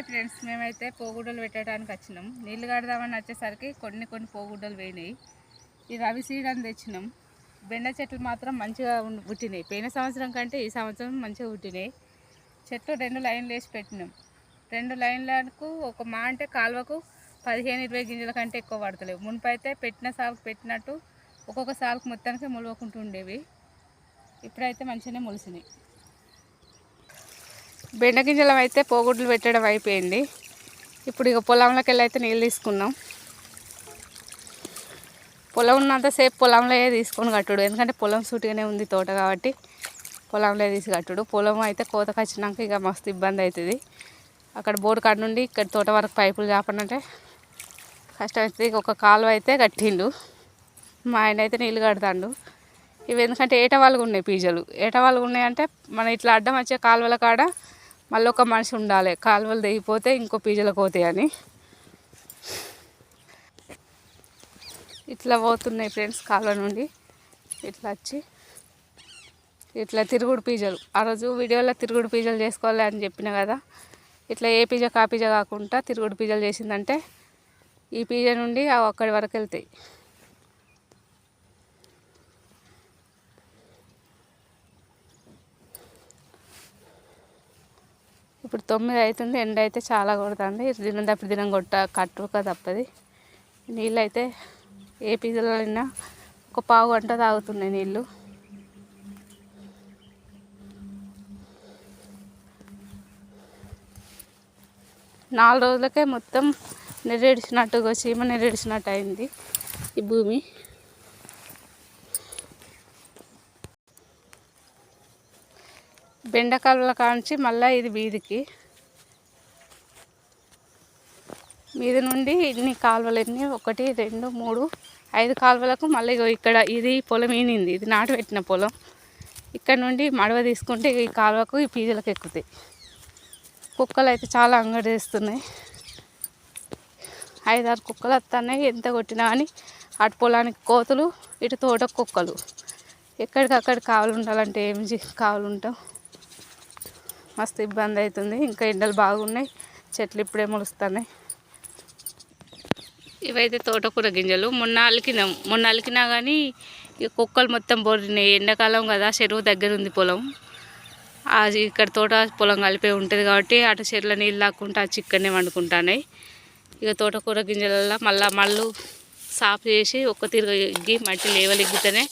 Hi friends మేమైతే పోగుడ్డలు పెట్టడానికి వచ్చినాం. నీళ్ళు కడదామని వచ్చేసరికి కొన్ని కొన్ని పోగుడ్డలు పోయినాయి. ఈ రవి సీడ్ అని తెచ్చినాం. బెండ చెట్లు మాత్రం మంచిగా పుట్టినాయి. పోయిన సంవత్సరం కంటే ఈ సంవత్సరం మంచిగా పుట్టినాయి. చెట్లు రెండు లైన్లు వేసి పెట్టినాం. రెండు లైన్లకు ఒక మా అంటే కాలువకు పదిహేను ఇరవై గింజల కంటే ఎక్కువ పడతలేవు. అయితే పెట్టిన సాగుకు పెట్టినట్టు ఒక్కొక్క సాగుకు మొత్తానికి మొలవకుంటుండేవి. ఇప్పుడైతే మంచిగానే మొలిసినాయి. బెండ గింజలం అయితే పోగుడ్లు పెట్టడం అయిపోయింది. ఇప్పుడు ఇక పొలంలోకి వెళ్ళి అయితే నీళ్ళు తీసుకున్నాం పొలం ఉన్నంతసేపు పొలంలో తీసుకొని కట్టుడు. ఎందుకంటే పొలం సూటిగానే ఉంది తోట కాబట్టి పొలంలో తీసి కట్టుడు. పొలం అయితే కోతకు వచ్చినాక ఇక మస్తు ఇబ్బంది అవుతుంది అక్కడ బోర్డు కాడ నుండి ఇక్కడ తోట వరకు పైపులు చాపనంటే కష్టం అవుతుంది ఇక ఒక కాలువ అయితే కట్టిండు. మా ఆయన అయితే నీళ్ళు కడతాడు. ఇవి ఎందుకంటే ఏటవాళ్ళకు ఉన్నాయి పీజలు. ఏటవాళ్ళు ఉన్నాయంటే మన ఇట్లా అడ్డం వచ్చే కాలువల కాడ మళ్ళీ ఒక మనిషి ఉండాలి. కాలువలు దిగిపోతే ఇంకో పీజలకు పోతాయని ఇట్లా పోతున్నాయి ఫ్రెండ్స్ కాలువ నుండి. ఇట్లా వచ్చి. ఇట్లా తిరుగుడు పీజలు. ఆ రోజు వీడియోలో తిరుగుడు పీజలు చేసుకోవాలి అని చెప్పిన కదా. ఇట్లా ఏ పీజ కా పీజ కాకుండా తిరుగుడు పీజలు చేసిందంటే ఈ పీజ నుండి అవి అక్కడి వరకు వెళ్తాయి. ఇప్పుడు తొమ్మిది అవుతుంది ఎండ అయితే చాలా కొడుతుంది. దినం తప్పి దినం కొట్ట కట్టుక తప్పది. నీళ్ళు అయితే ఏ పీజలైనా ఒక పావు గంట తాగుతున్నాయి నీళ్ళు. నాలుగు రోజులకే మొత్తం నెర్రెడిచినట్టుగా చీమ నెర్రెడిచినట్టు అయింది ఈ భూమి. బెండకాయల కాంచి మళ్ళీ ఇది వీధికి. వీధి నుండి ఇన్ని కాలువలు ఎన్ని ఒకటి రెండు మూడు ఐదు కాలువలకు మళ్ళీ ఇగో ఇక్కడ ఇది పొలం ఈనింది. ఇది నాటు పెట్టిన పొలం. ఇక్కడ నుండి మడవ తీసుకుంటే ఈ కాలువకు ఈ పీజులకు ఎక్కుతాయి. కుక్కలు అయితే చాలా అంగడి వేస్తున్నాయి ఐదారు కుక్కలు వస్తున్నాయి ఎంత కొట్టినా కానీ అటు పొలానికి కోతులు ఇటు తోట కుక్కలు. ఎక్కడికక్కడ కావాలి ఉండాలంటే ఏమి కావాలి ఉంటాం మస్తు ఇబ్బంది అవుతుంది. ఇంకా ఎండలు బాగున్నాయి. చెట్లు ఇప్పుడే మొలుస్తున్నాయి. ఇవైతే తోటకూర గింజలు. మొన్న అలికినాం. మొన్న అలికినా కానీ ఇక కుక్కలు మొత్తం బోరినాయి ఎండాకాలం కదా చెరువు దగ్గర ఉంది పొలం. అది ఇక్కడ తోట పొలం కలిపే ఉంటుంది కాబట్టి అటు చెట్ల నీళ్ళు లాక్కుంటే ఆ చిక్కనే వండుకుంటాయి ఇక తోటకూర గింజలలో మళ్ళీ మళ్ళు సాఫ్ చేసి ఒక్క తిరిగి మట్టి లేవలిగ్గితేనే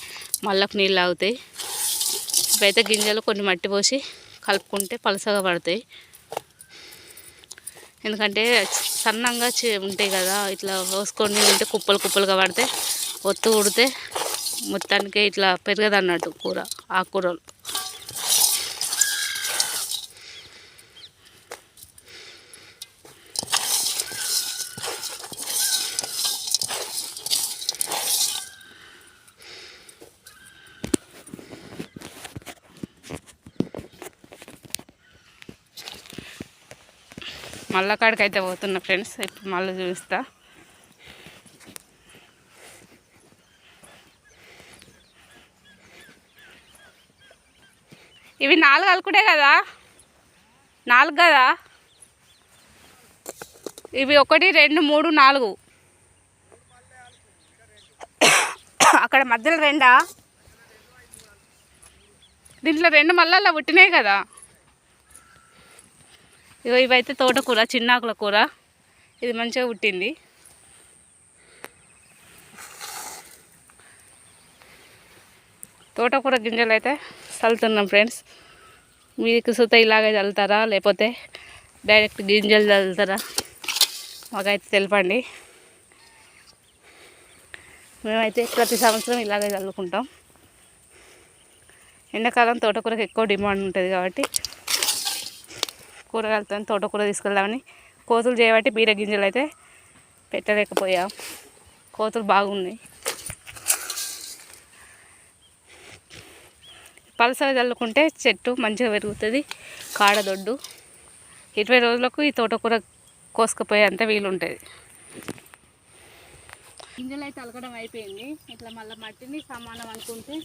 మళ్ళకు నీళ్ళు ఆగుతాయి ఇవైతే గింజలు కొన్ని మట్టి పోసి కలుపుకుంటే పలసగా పడతాయి. ఎందుకంటే సన్నంగా చే- ఉంటాయి కదా ఇట్లా పోసుకొని ఉంటే కుప్పలు కుప్పలుగా పడితే ఒత్తు ఉడితే మొత్తానికి ఇట్లా పెరగదు అన్నట్టు కూర ఆకుకూరలు. మళ్ళా కాడికి అయితే పోతున్నా ఫ్రెండ్స్. ఇప్పుడు మళ్ళీ చూపిస్తా ఇవి నాలుగు అలుకుడే కదా? నాలుగు కదా? ఇవి ఒకటి రెండు మూడు నాలుగు. అక్కడ మధ్యలో రెండా? దీంట్లో రెండు మళ్ళా పుట్టినాయి కదా? ఇగో ఇవైతే తోటకూర చిన్నాకుల కూర. ఇది మంచిగా పుట్టింది. తోటకూర గింజలు అయితే చల్లుతున్నాం ఫ్రెండ్స్. మీకు సుత ఇలాగే చల్లుతారా లేకపోతే డైరెక్ట్ గింజలు చల్లుతారా? మాకైతే తెలపండి. మేమైతే ప్రతి సంవత్సరం ఇలాగే చల్లుకుంటాం. ఎండాకాలం తోటకూరకు ఎక్కువ డిమాండ్ ఉంటుంది కాబట్టి కూరగాయలతో తోటకూర తీసుకెళ్దామని. కోతులు చేయబట్టి బీర గింజలు అయితే పెట్టలేకపోయాం. కోతులు బాగున్నాయి. పలసగా చల్లుకుంటే చెట్టు మంచిగా పెరుగుతుంది కాడదొడ్డు ఇరవై రోజులకు ఈ తోటకూర కోసుకుపోయేంత వీలుంటుంది. గింజలు అయితే అలకడం అయిపోయింది. ఇట్లా మళ్ళీ మట్టిని సమానం అనుకుంటే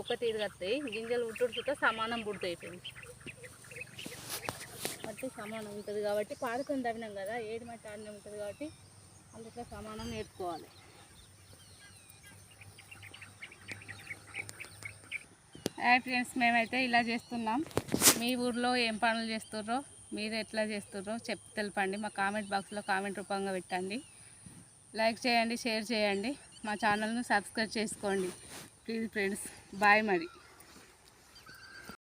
ఒక తీరుగత్తాయి గింజలు ఉట్టుడుతో సమానం బుడత అయిపోయింది మట్టి సమానం ఉంటుంది కాబట్టి పాడుకొని తవ్వినాం కదా ఏడు మట్టి ఆడిన ఉంటుంది కాబట్టి అందుట్లో సమానం నేర్చుకోవాలి. ఫ్రెండ్స్ మేమైతే ఇలా చేస్తున్నాం. మీ ఊర్లో ఏం పనులు చేస్తుర్రో మీరు ఎట్లా చేస్తుర్రో చెప్పి తెలపండి. మా కామెంట్ బాక్స్లో కామెంట్ రూపంగా పెట్టండి. లైక్ చేయండి షేర్ చేయండి. మా ఛానల్ను సబ్స్క్రైబ్ చేసుకోండి. ప్లీజ్ ఫ్రెండ్స్ బాయ్ మరి.